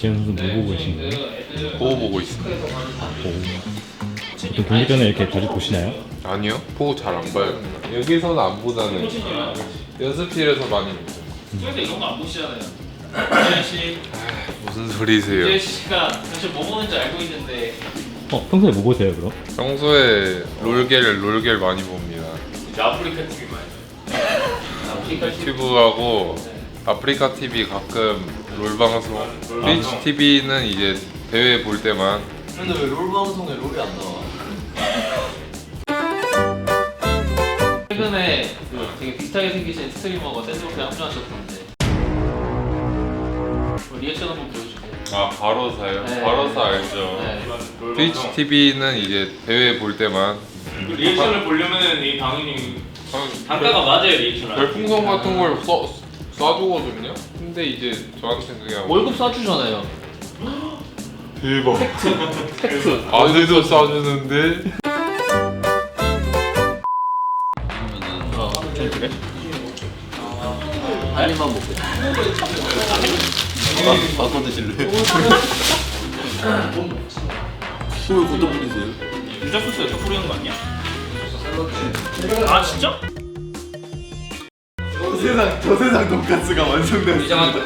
지현 선수 뭐 보고 계신 거예요? 보고 보고 있습니다. 보통 경기 전에 이렇게 자주 보시나요? 아니요, 보고 잘안 봐요. 여기서는 안 보다는 연습실에서 많이 보죠. 근데 이런 거 안 보시잖아요. 이현 씨, 무슨 소리세요? 이현 씨가 사실 뭐 보는지 알고 있는데 어 평소에 뭐 보세요 그럼? 평소에 롤겔 롤겔 많이 봅니다. 이제 아프리카 TV 많이 봐요. 아프리카 TV 유튜브하고 아프리카 TV 가끔 롤 방송, 트위치 TV는 이제 대회 볼 때만 근데 왜 롤 방송에 롤이 안 나와? 최근에 그 되게 비슷하게 생기신 스트리머가 샌드박스에 합류하셨던데 뭐 리액션 한번 보여주세요. 아 바로사요? 네. 바로사 알죠. 네. 트위치 TV는 이제 대회 볼 때만 리액션을 보려면 이 당연히 한 단가가 맞아요 리액션. 별풍선 같은 걸 쏴, 쏴주거든요. 근데 이제 저한테 그냥 월급 쏴주잖아요. 대박. 팩트. 아들도 쏴주는데 한 입만 먹고. 바, 바꿔 드실래요? 왜 걷다 뿌리세요? 유자 소스가 저 뿌리는 거 아니야? 아 진짜?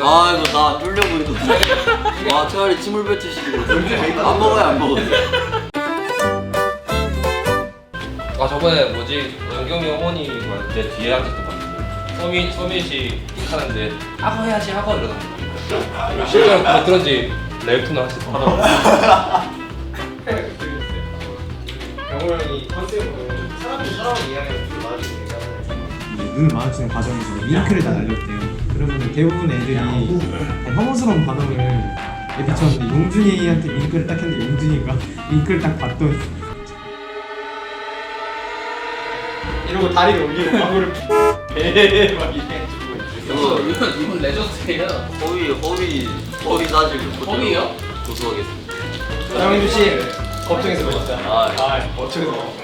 아 이거 나 뚫려 보이던데. 와 차라리 침을 뱉으시고. 안 먹어요 안 먹어요. 아 저번에 뭐지? 연경이 어머니가 내 뒤에 앉았던 서민 서민 씨 하는데 하고 해야지 하고. 이러던데. 실제로 그거 들었지 랩투나 하시 하더라고 경호 형이 컨셉은 사람이 사람을 이해하는 게 맞으니까 눈 마주치는 과정에서 링크를 다 날렸대요. 그러면 대부분 애들이 다 혐오스러운 반응을 내비쳤는데 용준이한테 링크를 딱 했는데 용준이가 링크를 딱 봤더니 이러고 다리를 올리고 방구를 배막 이렇게 해주고 이거 이건 이건 레전드예요. 허위 허위 허위 사실을 허위요? 고소하겠습니다. 장민주 씨 법정에서 보셨다 아, 아 법정에서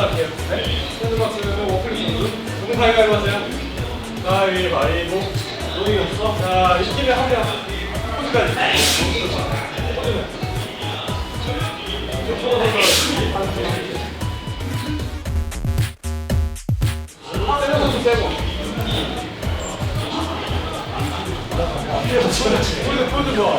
할게요 네? 샌드박스는 워플 선수 누구 가위바위보 하세요? 가위바위보 여기 없어? 자 이 팀에 한명 끝까지 샌드박스 빼고 폴드 폴드 좋아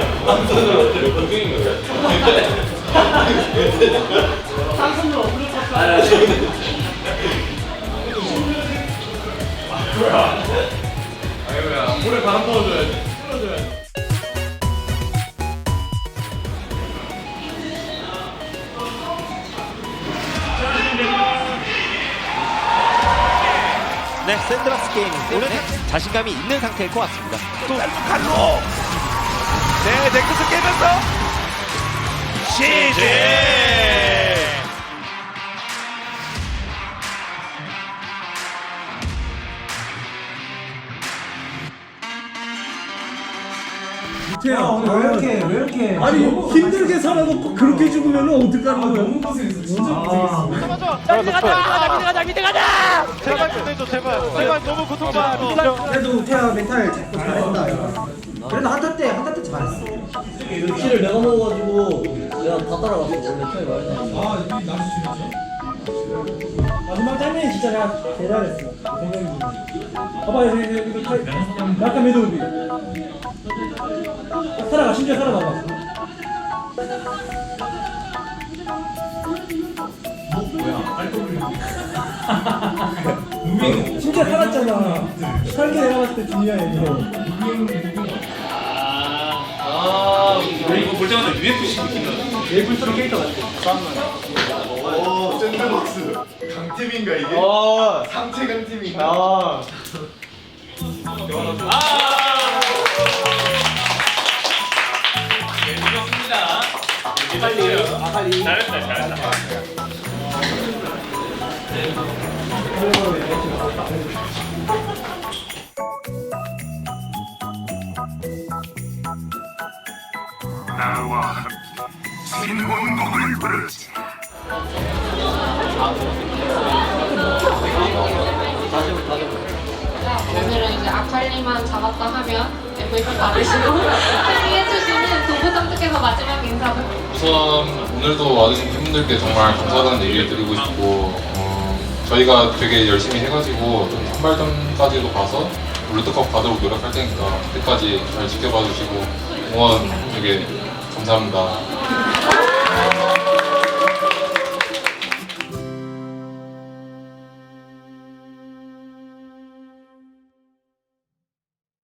네, 샌드박스 게임 오늘 자신감이 있는 상태일 것 같습니다. 또 칼로. 네, 넥서스 깨면서 시제. 야 오늘 왜 이렇게 왜 이렇게. 아니 힘들게 살아놓고 그렇게 죽으면 어떡하는 거야? 너무 고생했어. 진짜 제발 끝내줘, 제발. 제발 너무 고통받아. 그래도 태아 멘탈 잡고 잘했다 이거. 그래도 한타 때 한타 때 잘했어. 키를 내가 먹어가지고 내가 다 따라갔어. 원래 차이 많이 나. 아 이게 나도 진짜. 마지막 장면이 진짜 내가 대단했어. 생각이 봐봐 이거 이거 이거 약간 매듭이. 살아가 심지어 살아봐봐. 무 빙 진짜 살았잖아. 살게 내가 봤을 때 중요해 이거. 아, 나 이거 볼 때마다 UFC 느낌 나. 웨이블스로 캐릭터 같아 오 샌드박스 강팀인가 이게? 어. 상체 강팀인가? 아. 네, 좋습니다. 아칼리 아칼리 잘했다 잘했다. 나와 함께 오늘은 이제 아칼리만 잡았다 하면 MVP 받으시고 승리해주시는 두부 선수께서 마지막 인사를 우선 오늘도 와주신 팬분들께 정말 감사하다는 얘기를 드리고 싶고 어, 저희가 되게 열심히 해가지고 좀 선발전까지도 가서 롤드컵 가도록 노력할 테니까 그때까지 잘 지켜봐 주시고 응원 되게 감사합니다.